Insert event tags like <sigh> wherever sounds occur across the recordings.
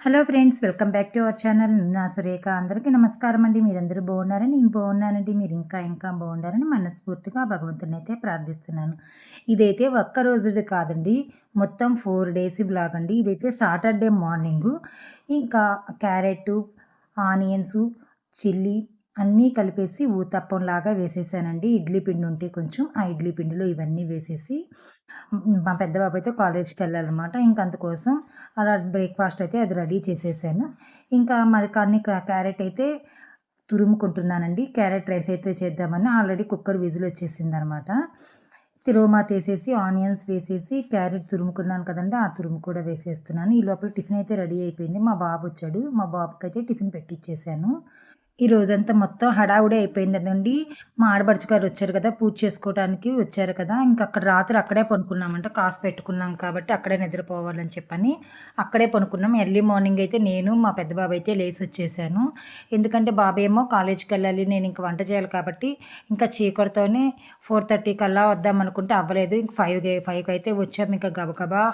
Hello friends welcome back to our channel నా సురేఖ. అందరికీ నమస్కారం అండి. మీరందరూ బాగున్నారని? నేను బాగున్నానండి. మీరు ఇంకా ఇంకా బాగుండాలని మనస్ఫూర్తిగా భగవంతుని అయితే ప్రార్థిస్తున్నాను. ఇదైతే ఒక్క రోజుది కాదండి. మొత్తం ఫోర్ డేస్ బ్లాగ్ అండి. ఇదైతే సాటర్డే మార్నింగు. ఇంకా క్యారెట్ ఆనియన్స్ చిల్లీ అన్నీ కలిపేసి ఊతప్పంలాగా వేసేసానండి. ఇడ్లీ పిండి ఉంటే కొంచెం ఆ ఇడ్లీ పిండిలో ఇవన్నీ వేసేసి మా పెద్ద బాబు అయితే కాలేజ్కి వెళ్ళాలన్నమాట ఇంకా అందుకోసం అలా బ్రేక్ఫాస్ట్ అయితే అది రెడీ చేసేసాను. ఇంకా మరి కానీ క్యారెట్ అయితే తురుముకుంటున్నానండి. క్యారెట్ రైస్ అయితే చేద్దామని ఆల్రెడీ కుక్కర్ విజిల్ వచ్చేసింది అనమాట తిరుమా తీసేసి ఆనియన్స్ వేసేసి క్యారెట్ తురుముకున్నాను కదండి ఆ తురుము కూడా వేసేస్తున్నాను. ఈ లోపల టిఫిన్ అయితే రెడీ అయిపోయింది. మా బాబు వచ్చాడు. మా బాబుకి అయితే టిఫిన్ పెట్టిచ్చేసాను. ఈ రోజంతా మొత్తం హడావుడి అయిపోయిందండి. మా ఆడబడుచు గారు వచ్చారు కదా పూజ చేసుకోవడానికి వచ్చారు కదా ఇంకా అక్కడ రాత్రి అక్కడే పనుకున్నామంట కాసు పెట్టుకున్నాం కాబట్టి అక్కడే నిద్రపోవాలని చెప్పని అక్కడే పనుకున్నాం. ఎర్లీ మార్నింగ్ అయితే నేను మా పెద్ద బాబు అయితే లేచి వచ్చేసాను. ఎందుకంటే బాబు ఏమో కాలేజీకి వెళ్ళాలి నేను ఇంకా వంట చేయాలి కాబట్టి ఇంకా చీకటితోనే ఫోర్ థర్టీ కల్లా వద్దాం అనుకుంటే అవ్వలేదు. ఇంక ఫైవ్ ఫైవ్కి అయితే వచ్చాము ఇంకా గబగబా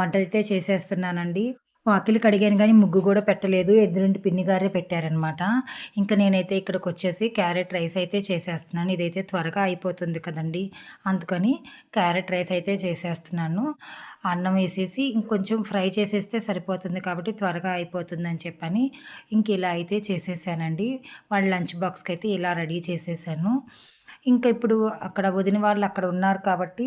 వంట అయితే చేసేస్తున్నానండి. వాకిలి కడిగాను కానీ ముగ్గు కూడా పెట్టలేదు. ఎదురుంటి పిన్ని గారే పెట్టారనమాట ఇంకా నేనైతే ఇక్కడికి వచ్చేసి క్యారెట్ రైస్ అయితే చేసేస్తున్నాను. ఇదైతే త్వరగా అయిపోతుంది కదండి. అందుకని క్యారెట్ రైస్ అయితే చేసేస్తున్నాను. అన్నం వేసేసి ఇంకొంచెం ఫ్రై చేసేస్తే సరిపోతుంది కాబట్టి త్వరగా అయిపోతుందని చెప్పని ఇంక ఇలా అయితే చేసేసానండి. వాళ్ళ లంచ్ బాక్స్కి అయితే ఇలా రెడీ చేసేసాను. ఇంకా ఇప్పుడు అక్కడ వదిన వాళ్ళు అక్కడ ఉన్నారు కాబట్టి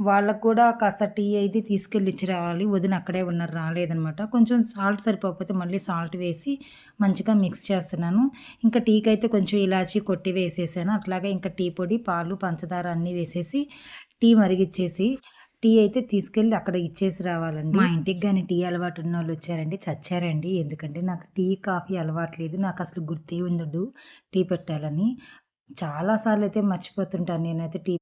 వాళ్ళకు కూడా కాస్త టీ అయితే తీసుకెళ్ళి ఇచ్చి రావాలి. వదిన అక్కడే ఉన్నారు రాలేదనమాట కొంచెం సాల్ట్ సరిపోకపోతే మళ్ళీ సాల్ట్ వేసి మంచిగా మిక్స్ చేస్తున్నాను. ఇంకా టీకి అయితే కొంచెం ఇలాచి కొట్టి వేసేసాను. అట్లాగే ఇంకా టీ పొడి పాలు పంచదార అన్నీ వేసేసి టీ మరిగిచ్చేసి టీ అయితే తీసుకెళ్ళి అక్కడ ఇచ్చేసి రావాలండి. మా ఇంటికి కానీ టీ అలవాటు ఉన్న వాళ్ళు వచ్చారండి. చచ్చారండి. ఎందుకంటే నాకు టీ కాఫీ అలవాటు లేదు. నాకు అసలు గుర్తే ఉండదు టీ పెట్టాలని. చాలాసార్లు అయితే మర్చిపోతుంటాను. నేనైతే టీ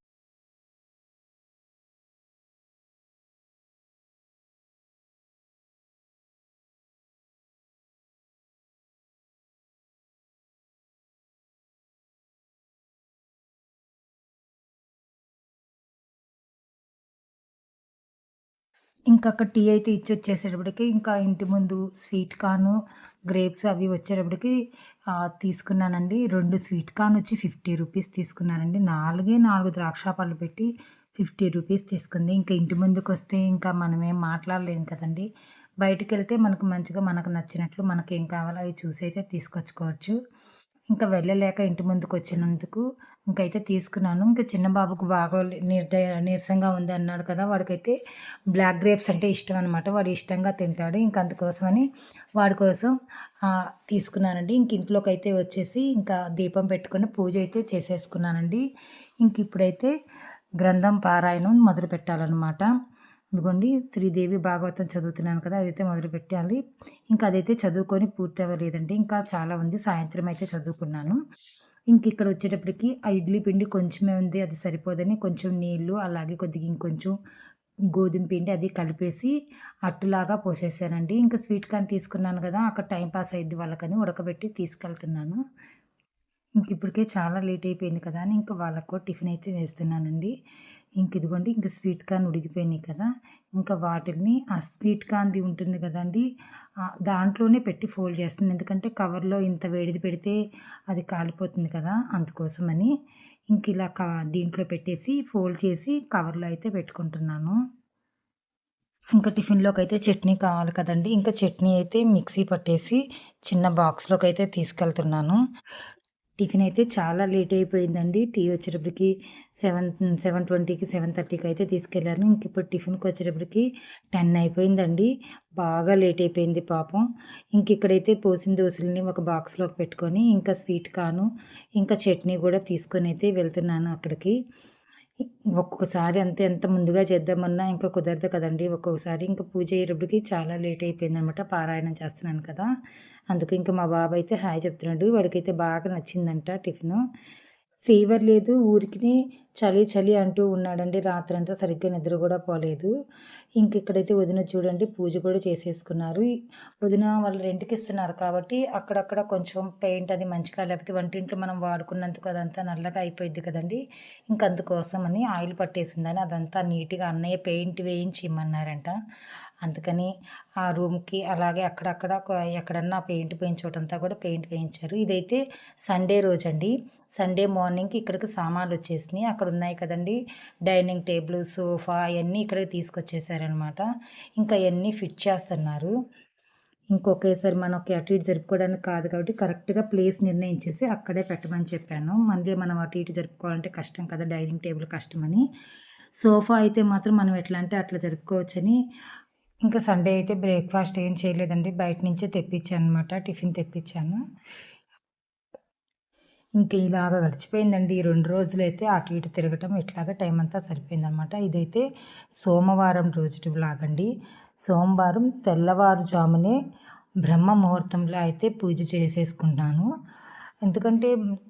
ఇంకా అక్కడ టీ అయితే ఇచ్చి వచ్చేసేటప్పటికి ఇంకా ఇంటి ముందు స్వీట్ కార్న్ గ్రేప్స్ అవి వచ్చేటప్పటికి తీసుకున్నానండి. రెండు స్వీట్ కార్న్ వచ్చి ఫిఫ్టీ రూపీస్ తీసుకున్నానండి నాలుగే నాలుగు ద్రాక్ష పళ్ళు పెట్టి ఫిఫ్టీ రూపీస్ తీసుకుంది. ఇంకా ఇంటి ముందుకు వస్తే ఇంకా మనమేం మాట్లాడలేము కదండి. బయటికి వెళ్తే మనకు మంచిగా మనకు నచ్చినట్లు మనకి ఏం కావాలో అవి చూసి అయితే తీసుకొచ్చుకోవచ్చు. ఇంకా వెళ్ళలేక ఇంటి ముందుకు వచ్చినందుకు ఇంకైతే తీసుకున్నాను. ఇంకా చిన్న బాబుకు బాగా నిర్దయ నీరసంగా ఉంది అన్నాడు కదా వాడికైతే బ్లాక్ గ్రేప్స్ అంటే ఇష్టం అనమాట వాడు ఇష్టంగా తింటాడు. ఇంక అందుకోసమని వాడి కోసం తీసుకున్నానండి. ఇంక ఇంట్లోకి అయితే వచ్చేసి ఇంకా దీపం పెట్టుకొని పూజ అయితే చేసేసుకున్నానండి. ఇంక ఇప్పుడైతే గ్రంథం పారాయణం మొదలు పెట్టాలన్నమాట. ఇదిగోండి శ్రీదేవి భాగవతం చదువుతున్నాను కదా అదైతే మొదలు పెట్టాలి. ఇంకా అదైతే చదువుకొని పూర్తి అవ్వలేదండి ఇంకా చాలా ఉంది. సాయంత్రం అయితే చదువుకున్నాను. ఇంక ఇక్కడ వచ్చేటప్పటికి ఆ ఇడ్లీ పిండి కొంచెమే ఉంది అది సరిపోదని కొంచెం నీళ్ళు అలాగే కొద్దిగా ఇంకొంచెం గోధుమ పిండి అది కలిపేసి అట్టులాగా పోసేసానండి. ఇంకా స్వీట్ కార్న్ తీసుకున్నాను కదా అక్కడ టైం పాస్ అయ్యింది వాళ్ళకని ఉడకబెట్టి తీసుకెళ్తున్నాను. ఇంక ఇప్పటికే చాలా లేట్ అయిపోయింది కదా అని ఇంకా వాళ్ళకు టిఫిన్ అయితే వేస్తున్నానండి. ఇంక ఇదిగోండి ఇంక స్వీట్ కార్న్ ఉడికిపోయినాయి కదా. ఇంకా వాటిని ఆ స్వీట్ కార్న్ది ఉంటుంది కదండి దాంట్లోనే పెట్టి ఫోల్డ్ చేస్తున్నాను. ఎందుకంటే కవర్లో ఇంత వేడిది పెడితే అది కాలిపోతుంది కదా అందుకోసమని ఇంక ఇలా క దీంట్లో పెట్టేసి ఫోల్డ్ చేసి కవర్లో అయితే పెట్టుకుంటున్నాను. ఇంకా టిఫిన్లోకి అయితే చట్నీ కావాలి కదండి ఇంకా చట్నీ అయితే మిక్సీ పట్టేసి చిన్న బాక్స్లోకి అయితే తీసుకెళ్తున్నాను. టిఫిన్ అయితే చాలా లేట్ అయిపోయిందండి. టీ వచ్చేటప్పటికి సెవెన్ సెవెన్ ట్వంటీకి సెవెన్ థర్టీకి అయితే తీసుకెళ్ళాను ఇంక ఇప్పుడు టిఫిన్కి వచ్చేటప్పటికి టెన్ అయిపోయిందండి. బాగా లేట్ అయిపోయింది పాపం. ఇంక ఇక్కడైతే పోసిన దోశలని ఒక బాక్స్లోకి పెట్టుకొని ఇంకా స్వీట్ కాను ఇంకా చట్నీ కూడా తీసుకొని అయితే వెళ్తున్నాను అక్కడికి. ఒక్కొక్కసారి అంతే ఎంత ముందుగా చేద్దామన్నా ఇంకా కుదరదు కదండి. ఒక్కొక్కసారి ఇంకా పూజ అయ్యేటప్పటికి చాలా లేట్ అయిపోయింది అనమాట పారాయణం చేస్తున్నాను కదా. అందుకు ఇంకా మా బాబు అయితే హాయ్ చెప్తున్నాడు. వాడికైతే బాగా నచ్చిందంట టిఫిన్. ఫీవర్ లేదు ఊరికి చలి చలి అంటూ ఉన్నాడండి. రాత్రంతా సరిగ్గా నిద్ర కూడా పోలేదు. ఇంక ఇక్కడైతే వదిన చూడండి పూజ కూడా చేసేసుకున్నారు. వదిన వాళ్ళు రెంట్కి ఇస్తున్నారు కాబట్టి అక్కడక్కడ కొంచెం పెయింట్ అది మంచిగా లేకపోతే వంటింట్లో మనం వాడుకున్నందుకు అదంతా నల్లగా అయిపోయింది కదండి. ఇంక అందుకోసం అని ఆయిల్ పట్టేసిందని అదంతా నీట్గా అన్నయ్య పెయింట్ వేయించి ఇమ్మన్నారంట. అందుకని ఆ రూమ్కి అలాగే అక్కడక్కడ ఎక్కడన్నా పెయింట్ వేయించే కూడా పెయింట్ వేయించారు. ఇదైతే సండే రోజు అండి సండే మార్నింగ్కి ఇక్కడికి సామాన్లు వచ్చేసినాయి. అక్కడ ఉన్నాయి కదండి. డైనింగ్ టేబుల్ సోఫా అవన్నీ ఇక్కడికి తీసుకొచ్చేసారనమాట. ఇంకా అవన్నీ ఫిట్ చేస్తున్నారు. ఇంకొకేసారి మనకి అటు ఇటు జరుపుకోవడానికి కాదు కాబట్టి కరెక్ట్గా ప్లేస్ నిర్ణయించేసి అక్కడే పెట్టమని చెప్పాను. మళ్ళీ మనం అటు ఇటు జరుపుకోవాలంటే కష్టం కదా డైనింగ్ టేబుల్ కష్టమని. సోఫా అయితే మాత్రం మనం ఎట్లా అంటే అట్లా జరుపుకోవచ్చని ఇంకా సండే అయితే బ్రేక్ఫాస్ట్ ఏం చేయలేదండి. బయట నుంచే తెప్పించాను అనమాట టిఫిన్ తెప్పించాను. ఇంక ఇలాగ గడిచిపోయిందండి. ఈ రెండు రోజులు అయితే అటు ఇటు తిరగటం ఇట్లాగా టైం అంతా సరిపోయిందనమాట ఇదైతే సోమవారం రోజు బ్లాగ్ అండి. సోమవారం తెల్లవారుజామునే బ్రహ్మ ముహూర్తంలో అయితే పూజ చేసేసుకుంటాను ఎందుకంటే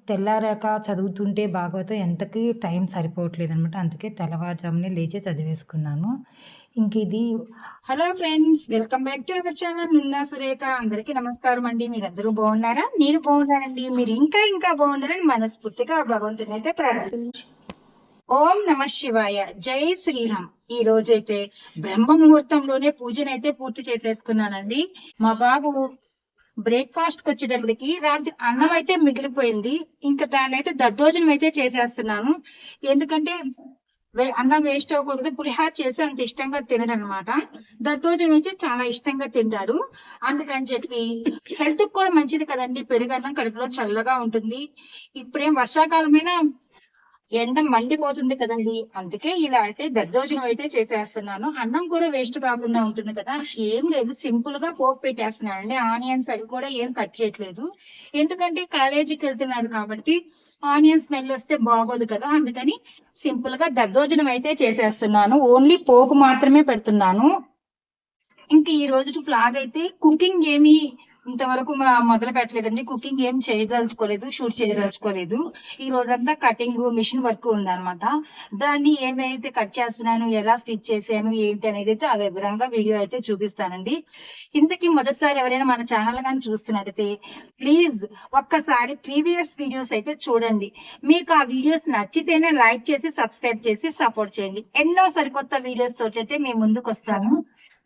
తెల్లారాక చదువుతుంటే భాగవతం ఎంతకీ టైం సరిపోవట్లేదు అనమాట అందుకే తెల్లవారుజామునే లేచి చదివేసుకున్నాను. ఇంక ఇది hello friends welcome back to our channel Nunna Surekha. అందరికీ నమస్కారం అండి. మీరందరూ బాగున్నారా? నేను బాగున్నానండి మీరు ఇంకా ఇంకా బాగుండాలని మనస్ఫూర్తిగా భగవంతుని అయితే ప్రార్థిస్తున్నాను ఓం నమ శివాయ. జై శ్రీరామ్. ఈ రోజైతే బ్రహ్మ ముహూర్తంలోనే పూజనైతే పూర్తి చేసేసుకున్నానండి. మా బాబు బ్రేక్ఫాస్ట్కి వచ్చేటప్పటికి రాత్రి అన్నం అయితే మిగిలిపోయింది. ఇంకా దాన్ని అయితే దద్దోజనం అయితే చేసేస్తున్నాను. ఎందుకంటే అన్నం వేస్ట్ అవ్వకూడదు. పులిహార చేసి అంత ఇష్టంగా తినడు అనమాట దద్దోజనం అయితే చాలా ఇష్టంగా తింటాడు. అందుకని చెప్పి హెల్త్ కూడా మంచిది కదండి. పెరుగన్నం కడుపులో చల్లగా ఉంటుంది. ఇప్పుడేం వర్షాకాలమైనా ఎండ మండిపోతుంది కదండి. అందుకే ఇలా అయితే దద్దోజనం అయితే చేసేస్తున్నాను. అన్నం కూడా వేస్ట్ కాకుండా ఉంటుంది కదా. ఏం లేదు. సింపుల్గా పోపు పెట్టేస్తున్నానండి. ఆనియన్స్ అవి కూడా ఏం కట్ చేయట్లేదు. ఎందుకంటే కాలేజీకి వెళ్తున్నాడు కాబట్టి ఆనియన్ స్మెల్ వస్తే బాగోదు కదా. అందుకని సింపుల్గా దద్దోజనం అయితే చేసేస్తున్నాను. ఓన్లీ పోపు మాత్రమే పెడుతున్నాను. ఇంక ఈ రోజు ఫ్లాగ్ అయితే కుకింగ్ ఏమీ ఇంతవరకు మా మొదలు పెట్టలేదండి. కుకింగ్ ఏం చేయదలుచుకోలేదు షూట్ చేయదలుచుకోలేదు. ఈ రోజంతా కటింగ్ మిషన్ వర్క్ ఉందనమాట దాన్ని ఏమైతే కట్ చేస్తున్నాను ఎలా స్టిచ్ చేశాను ఏంటి అనేది అయితే ఆ వివరంగా వీడియో అయితే చూపిస్తానండి. ఇంతకీ మొదటిసారి ఎవరైనా మన ఛానల్ కానీ చూస్తున్నట్టయితే ప్లీజ్ ఒక్కసారి ప్రీవియస్ వీడియోస్ అయితే చూడండి. మీకు ఆ వీడియోస్ నచ్చితేనే లైక్ చేసి సబ్స్క్రైబ్ చేసి సపోర్ట్ చేయండి. ఎన్నో సరికొత్త వీడియోస్ తోటి అయితే మేము ముందుకు వస్తాను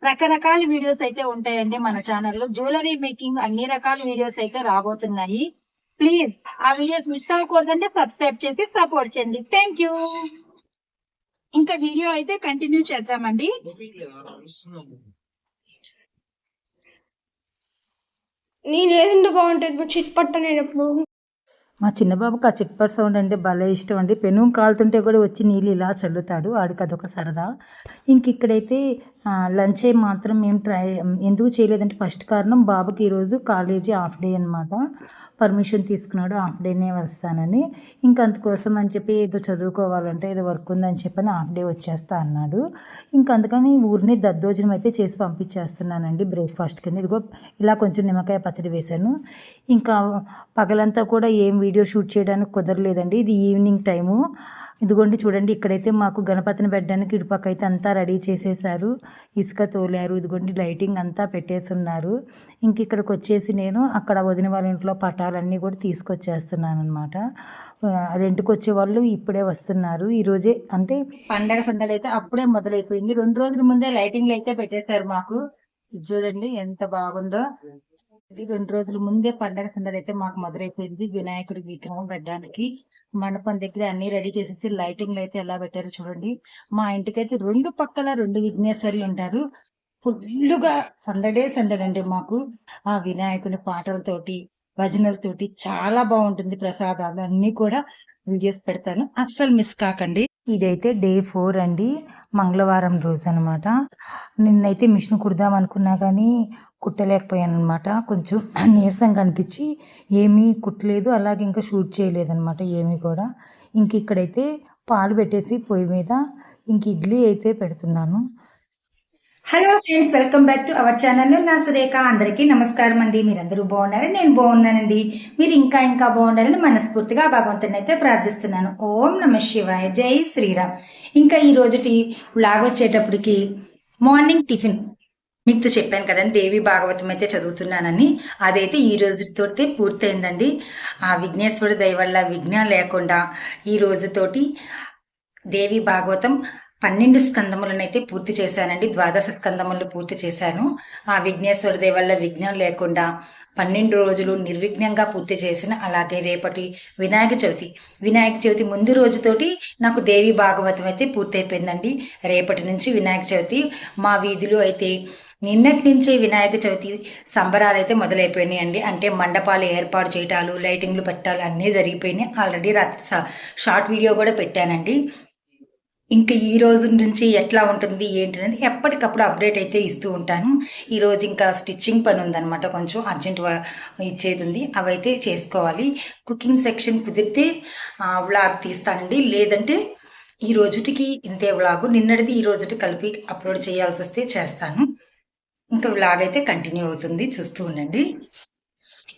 రకరకాల వీడియోస్ అయితే ఉంటాయండి మన ఛానల్లో జ్యువెలరీ మేకింగ్ అన్ని రకాల వీడియోస్ అయితే రాబోతున్నాయి. ప్లీజ్ ఆ వీడియోస్ మిస్ అవ్వకూడదంటే సబ్స్క్రైబ్ చేసి సపోర్ట్ చేయండి. థ్యాంక్ యూ ఇంకా వీడియో అయితే కంటిన్యూ చేద్దామండి. నేను ఏదంటే బాగుంటుంది. చిట్ పట్టనేటప్పుడు మా చిన్న బాబుకి ఆ చిట్పట్ సౌండ్ అంటే భలే ఇష్టం అండి. పెను కాలుతుంటే కూడా వచ్చి నీళ్ళు ఇలా చల్లుతాడు. ఆడికి అదొక సరదా. ఇంక ఇక్కడైతే లంచ్ మాత్రం మేము ట్రై ఎందుకు చేయలేదంటే ఫస్ట్ కారణం బాబుకి ఈరోజు కాలేజీ హాఫ్ డే అనమాట పర్మిషన్ తీసుకున్నాడు హాఫ్ డేనే వస్తానని. ఇంకా అందుకోసం అని చెప్పి ఏదో చదువుకోవాలంటే ఏదో వర్క్ ఉందని చెప్పని హాఫ్ డే వచ్చేస్తా అన్నాడు. ఇంకా అందుకని ఊరిని దద్దోజనం అయితే చేసి పంపించేస్తున్నానండి బ్రేక్ఫాస్ట్ కింద. ఇదిగో ఇలా కొంచెం నిమ్మకాయ పచ్చడి వేశాను. ఇంకా పగలంతా కూడా ఏం వీడియో షూట్ చేయడానికి కుదరలేదండి. ఇది ఈవినింగ్ టైము. ఇదిగోండి చూడండి ఇక్కడైతే మాకు గణపతిని పెట్టడానికి ఇటుపక్క అయితే అంతా రెడీ చేసేసారు. ఇసుక తోలారు ఇదిగోండి లైటింగ్ అంతా పెట్టేస్తున్నారు ఇంక ఇక్కడికి వచ్చేసి నేను అక్కడ వదిన వాళ్ళ ఇంట్లో పటాలన్నీ కూడా తీసుకొచ్చేస్తున్నాను అనమాట రెంట్కి వచ్చే వాళ్ళు ఇప్పుడే వస్తున్నారు. ఈరోజే అంటే పండగ సందడి అయితే అప్పుడే మొదలైపోయింది. రెండు రోజుల ముందే లైటింగ్లు అయితే పెట్టేశారు మాకు. చూడండి ఎంత బాగుందో. రెండు రోజుల ముందే పండగ సందడి అయితే మాకు మొదలైపోయింది. వినాయకుడి విగ్రహం పెట్టడానికి మండపం దగ్గర అన్ని రెడీ చేసేసి లైటింగ్లు అయితే ఎలా పెట్టారో చూడండి. మా ఇంటికైతే రెండు పక్కల రెండు విఘ్నేశ్వరులు ఉంటారు. ఫుల్లుగా సందడే సందడండి మాకు. ఆ వినాయకుని పాటలతోటి భజనలతోటి చాలా బాగుంటుంది ప్రసాదాలు. అన్ని కూడా వీడియోస్ పెడతాను. అస్సలు మిస్ కాకండి. ఇదైతే డే ఫోర్ అండి. మంగళవారం రోజు అనమాట నిన్నైతే మిషన్ కుడదాం అనుకున్నా కానీ కుట్టలేకపోయాను అనమాట కొంచెం <clears throat> నీరసంగా అనిపించి ఏమీ కుట్టలేదు. అలాగే ఇంకా షూట్ చేయలేదనమాట ఏమీ కూడా. ఇంక ఇక్కడైతే పాలు పెట్టేసి పొయ్యి మీద ఇంక ఇడ్లీ అయితే పెడుతున్నాను. Hello friends welcome back to our channel. నా సురేఖ. అందరికీ నమస్కారం అండి. మీరందరూ బాగున్నారు? నేను బాగున్నానండి. మీరు ఇంకా ఇంకా బాగుండాలని మనస్ఫూర్తిగా భగవంతుని అయితే ప్రార్థిస్తున్నాను. ఓం నమ శివాయ. జై శ్రీరామ్. ఇంకా ఈ రోజుటి వ్లాగ్ వచ్చేటప్పటికి మార్నింగ్ టిఫిన్ మీకు చెప్పాను కదండి. దేవి భాగవతం అయితే చదువుతున్నానని. అదైతే ఈ రోజుతోటి పూర్తయిందండి. ఆ విఘ్నేశ్వరుడు దయ వల్ల విఘ్నం లేకుండా ఈ రోజుతోటి దేవి భాగవతం పన్నెండు స్కందములను అయితే పూర్తి చేశానండి. ద్వాదశ స్కందములను పూర్తి చేశాను. ఆ విఘ్నేశ్వరుడి వల్ల విఘ్నం లేకుండా పన్నెండు రోజులు నిర్విఘ్నంగా పూర్తి చేసిన అలాగే రేపటి వినాయక చవితి. వినాయక చవితి ముందు రోజుతోటి నాకు దేవి భాగవతం అయితే పూర్తయిపోయిందండి. రేపటి నుంచి వినాయక చవితి మా వీధిలో అయితే నిన్నటి నుంచే వినాయక చవితి సంబరాలు అయితే మొదలైపోయినాయి అండి అంటే మండపాలు ఏర్పాటు చేయటాలు లైటింగ్లు పెట్టాలు అన్నీ జరిగిపోయినాయి. ఆల్రెడీ రాత్రి షార్ట్ వీడియో కూడా పెట్టానండి. ఇంకా ఈ రోజు నుంచి ఎట్లా ఉంటుంది ఏంటి అనేది ఎప్పటికప్పుడు అప్డేట్ అయితే ఇస్తూ ఉంటాను. ఈరోజు ఇంకా స్టిచ్చింగ్ పని ఉందన్నమాట కొంచెం అర్జెంట్ ఇచ్చేది ఉంది. అవైతే చేసుకోవాలి. కుకింగ్ సెక్షన్ కుదిరితే వ్లాగ్ తీస్తానండి. లేదంటే ఈ రోజుటికి ఇంతే వ్లాగ్. నిన్నటిది ఈ రోజుటి కలిపి అప్లోడ్ చేయాల్సి వస్తే చేస్తాను. ఇంకా వ్లాగ్ అయితే కంటిన్యూ అవుతుంది. చూస్తూ ఉండండి.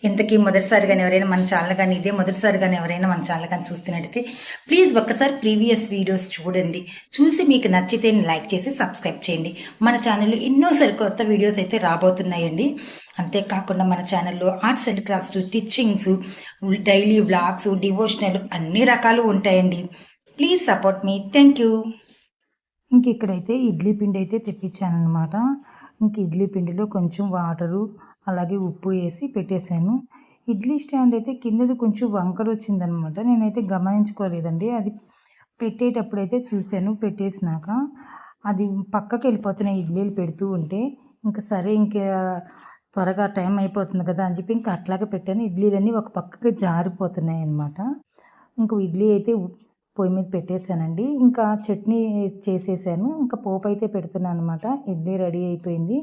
ఇంతకీ మొదటిసారిగా ఎవరైనా మన ఛానల్ కానీ ఇదే మొదటిసారిగా ఎవరైనా మన ఛానల్ కానీ చూస్తున్నట్టయితే ప్లీజ్ ఒక్కసారి ప్రీవియస్ వీడియోస్ చూడండి. చూసి మీకు నచ్చితే లైక్ చేసి సబ్స్క్రైబ్ చేయండి. మన ఛానల్లో ఎన్నో సరికొత్త వీడియోస్ అయితే రాబోతున్నాయండి. అంతేకాకుండా మన ఛానల్లో arts and crafts stitchings daily vlogs devotional అన్ని రకాలు ఉంటాయండి. Please support me. Thank you. ఇంక ఇక్కడైతే ఇడ్లీ పిండి అయితే తెప్పించాను అనమాట ఇంక ఇడ్లీ పిండిలో కొంచెం వాటరు అలాగే ఉప్పు వేసి పెట్టేశాను. ఇడ్లీ స్టాండ్ అయితే కిందది కొంచెం వంకర వచ్చిందనమాట. నేనైతే గమనించుకోలేదండి. అది పెట్టేటప్పుడు అయితే చూశాను పెట్టేసినాక. అది పక్కకి వెళ్ళిపోతున్నాయి ఇడ్లీలు పెడుతూ ఉంటే ఇంకా సరే ఇంకా త్వరగా టైం అయిపోతుంది కదా అని చెప్పి ఇంకా అట్లాగే పెట్టాను. ఇడ్లీలన్నీ ఒక పక్కకి జారిపోతున్నాయి అనమాట ఇంకా ఇడ్లీ అయితే పొయ్యి మీద పెట్టేశానండి. ఇంకా చట్నీ చేసేసాను. ఇంకా పోపు అయితే పెడుతున్నాను అనమాట ఇడ్లీ రెడీ అయిపోయింది.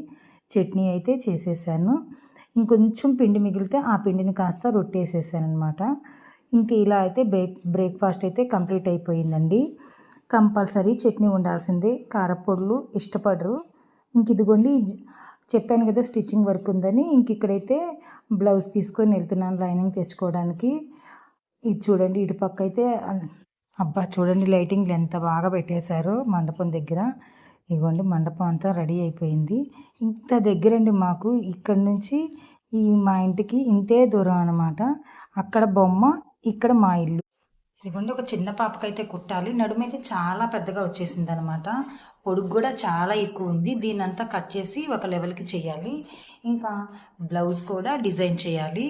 చట్నీ అయితే చేసేసాను. ఇంకొంచెం పిండి మిగిలితే ఆ పిండిని కాస్త రొట్టేసేసాను అనమాట ఇంక ఇలా అయితే బ్రేక్ బ్రేక్ఫాస్ట్ అయితే కంప్లీట్ అయిపోయిందండి. కంపల్సరీ చట్నీ ఉండాల్సిందే. కారపొడులు ఇష్టపడరు. ఇంక ఇదిగోండి చెప్పాను కదా స్టిచ్చింగ్ వర్క్ ఉందని. ఇంక ఇక్కడైతే బ్లౌజ్ తీసుకొని వెళ్తున్నాను లైనింగ్ తెచ్చుకోవడానికి. ఇది చూడండి ఇటు పక్క అయితే అబ్బా చూడండి లైటింగ్లు ఎంత బాగా పెట్టేశారో మండపం దగ్గర. ఇదిగోండి మండపం అంతా రెడీ అయిపోయింది. ఇంత దగ్గరండి మాకు. ఇక్కడ నుంచి ఈ మా ఇంటికి ఇంతే దూరం అనమాట అక్కడ బొమ్మ ఇక్కడ మా ఇల్లు. ఇదిగోండి ఒక చిన్న పాపకైతే కుట్టాలి. నడుమైతే చాలా పెద్దగా వచ్చేసింది అనమాట పొడుగు కూడా చాలా ఎక్కువ ఉంది. దీని అంతా కట్ చేసి ఒక లెవెల్కి చేయాలి. ఇంకా బ్లౌజ్ కూడా డిజైన్ చేయాలి.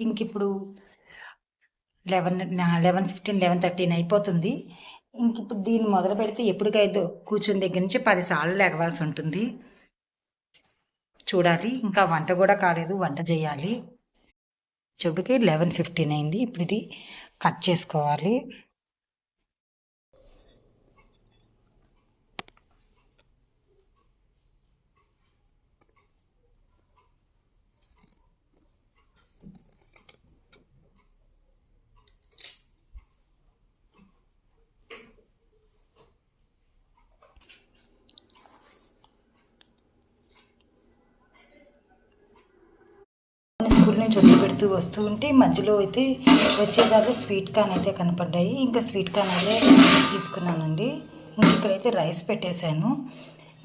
ఇంక ఇప్పుడు eleven eleven fifteen eleven thirteen అయిపోతుంది. ఇంక ఇప్పుడు దీన్ని మొదలు పెడితే ఎప్పటికైతే కూర్చుని దగ్గర నుంచి పదిసార్లు లేగవలసి ఉంటుంది. చూడాలి ఇంకా వంట కూడా కాలేదు వంట చేయాలి. చెప్పుకి లెవెన్ ఫిఫ్టీన్ అయింది. ఇప్పుడు ఇది కట్ చేసుకోవాలి. స్కూల్ నుంచి పెడుతూ వస్తూ ఉంటే మధ్యలో అయితే వచ్చేదాకా స్వీట్ కార్న్ అయితే కనపడ్డాయి. ఇంకా స్వీట్ కార్న్ అయితే తీసుకున్నానండి. ఇంక ఇక్కడైతే రైస్ పెట్టేశాను.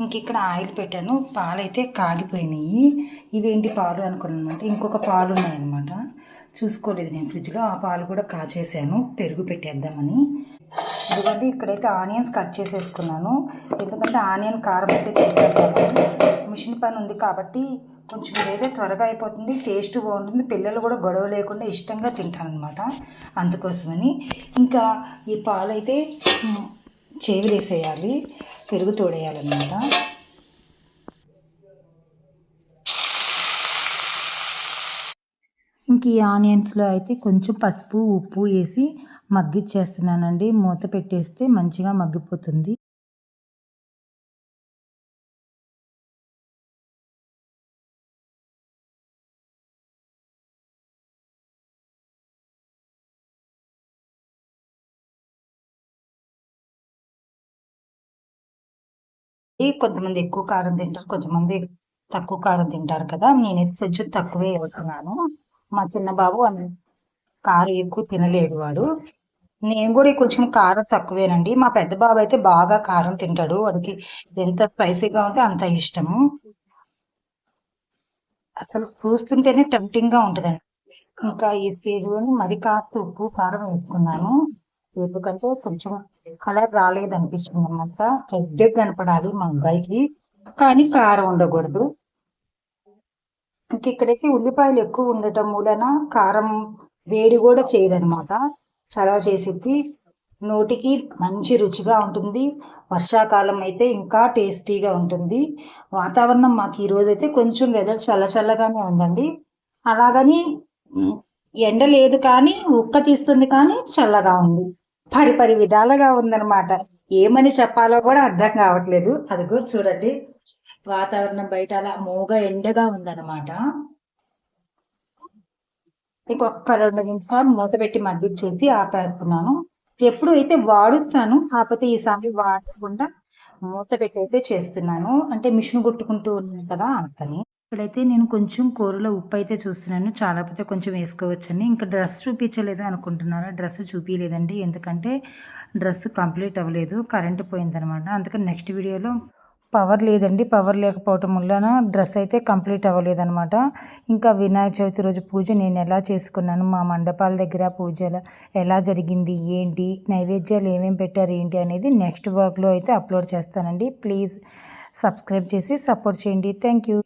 ఇంక ఇక్కడ ఆయిల్ పెట్టాను. పాలు అయితే కాగిపోయినాయి. ఇవేంటి పాలు అనుకున్నానమాట. ఇంకొక పాలు ఉన్నాయన్నమాట. చూసుకోలేదు నేను ఫ్రిడ్జ్లో. ఆ పాలు కూడా కాచేసాను పెరుగు పెట్టేద్దామని. ఇదిగోండి ఇక్కడైతే ఆనియన్స్ కట్ చేసేసుకున్నాను. ఎందుకంటే ఆనియన్ కారం అయితే చేశాను మిషన్ పని ఉంది కాబట్టి కొంచెం ఇదైతే త్వరగా అయిపోతుంది టేస్ట్ బాగుంటుంది పిల్లలు కూడా గొడవ లేకుండా ఇష్టంగా తింటారనమాట అందుకోసమని ఇంకా ఈ పాలు అయితే చేవిలేసేయాలి చేవి వేసేయాలి పెరుగు తోడేయాలన్నమాట. ఇంక ఈ ఆనియన్స్లో అయితే కొంచెం పసుపు ఉప్పు వేసి మగ్గిచ్చేస్తున్నానండి. మూత పెట్టేస్తే మంచిగా మగ్గిపోతుంది. కొంతమంది ఎక్కువ కారం తింటారు కొంతమంది తక్కువ కారం తింటారు కదా. నేనైతే కొంచెం తక్కువే అవుతున్నాను మా చిన్న బాబు కారం ఎక్కువ తినలేడు వాడు. నేను కూడా కొంచెం కారం తక్కువేనండి. మా పెద్ద బాబు అయితే బాగా కారం తింటాడు. వాడికి ఎంత స్పైసీగా ఉంటే అంత ఇష్టము. అసలు చూస్తుంటేనే టెంప్టింగ్గా ఉంటుందండి. ఇంకా ఈ స్టేజ్లోని మరి కాస్త ఉప్పు కారం వేసుకున్నాను. ఎందుకంటే కొంచెం కలర్ రాలేదు అనిపిస్తుంది అన్నమాట రెడ్ కనపడాలి మా అబ్బాయికి. కానీ కారం ఉండకూడదు. ఇంక ఇక్కడైతే ఉల్లిపాయలు ఎక్కువ ఉండటం మూలన కారం వేడి కూడా చేయదనమాట చలవ చేసిద్ది. నోటికి మంచి రుచిగా ఉంటుంది. వర్షాకాలం అయితే ఇంకా టేస్టీగా ఉంటుంది. వాతావరణం మాకు ఈ అయితే కొంచెం వెదర్ చల్ల చల్లగానే ఉందండి. అలాగని ఎండ లేదు కానీ ఉక్క తీస్తుంది కానీ చల్లగా ఉంది. పరి పరి విధాలుగా ఉందన్నమాట. ఏమని చెప్పాలో కూడా అర్థం కావట్లేదు. అది కూడా చూడండి. వాతావరణం బయట అలా మూగ ఎండగా ఉందన్నమాట. ఇంకొక రెండు నిమిషాలు మూత పెట్టి మగ్గిచ్చేసి ఆపేస్తున్నాను. ఎప్పుడు అయితే వాడుతాను కాకపోతే ఈసారి వాడకుండా మూత పెట్టి అయితే చేస్తున్నాను. అంటే మిషన్ కొట్టుకుంటూ ఉన్నాను కదా అంతని ఇక్కడైతే నేను కొంచెం కూరలో ఉప్పు అయితే చూస్తున్నాను. చాలా పోతే కొంచెం వేసుకోవచ్చండి ఇంకా డ్రెస్ చూపించలేదు అనుకుంటున్నారా? డ్రెస్ చూపించలేదండి ఎందుకంటే డ్రెస్ కంప్లీట్ అవ్వలేదు. కరెంట్ పోయిందనమాట. అందుకని నెక్స్ట్ వీడియోలో పవర్ లేదండి. పవర్ లేకపోవటం వలన డ్రెస్ అయితే కంప్లీట్ అవ్వలేదన్నమాట ఇంకా వినాయక చవితి రోజు పూజ నేను ఎలా చేసుకున్నాను? మా మండపాల దగ్గర పూజ ఎలా- ఎలా జరిగింది? ఏంటి? నైవేద్యాలు ఏమేమి పెట్టారు? ఏంటి? అనేది నెక్స్ట్ వర్క్లో అయితే అప్లోడ్ చేస్తానండి. ప్లీజ్ సబ్స్క్రైబ్ చేసి సపోర్ట్ చేయండి. Thank you.